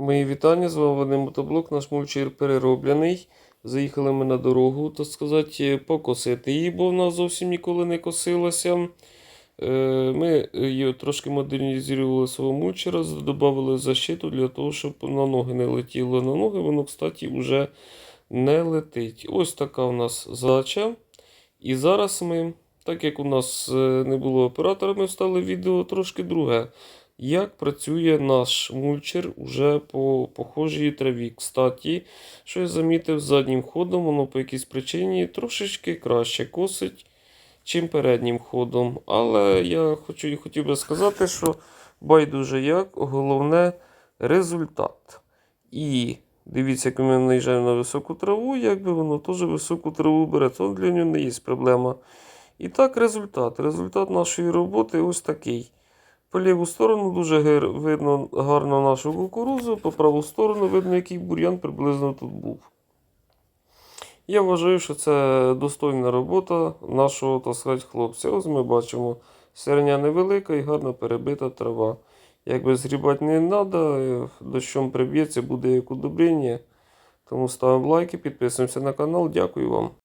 Мої вітання, з вами Мотоблок, наш мульчер перероблений. Заїхали ми на дорогу, так сказати, покосити її, бо вона зовсім ніколи не косилася. Е, Ми її трошки модернізували свого мульчера, додали защиту для того, щоб на ноги не летіло. На ноги воно, кстати, вже не летить. Ось така у нас задача. І зараз ми, так як у нас е, не було оператора, ми встали відео трошки друге. Як працює наш мульчер уже по похожій траві. Кстати, що я замітив заднім ходом, воно по якійсь причині трошечки краще косить, чим переднім ходом. Але я хочу і хотів би сказати, що байдуже як, головне результат. І дивіться, як ми наїжджаємо на високу траву, якби воно теж високу траву бере, то для нього не є проблема. І так, результат. Результат нашої роботи ось такий. По ліву сторону дуже видно гарно нашу кукурузу, по праву сторону видно, який бур'ян приблизно тут був. Я вважаю, що це достойна робота нашого, так сказати, хлопця. Ось ми бачимо, серня невелика і гарно перебита трава. Якби згрібати не треба, дощом приб'ється, буде як удобрення. Тому ставимо лайки, підписуємося на канал. Дякую вам.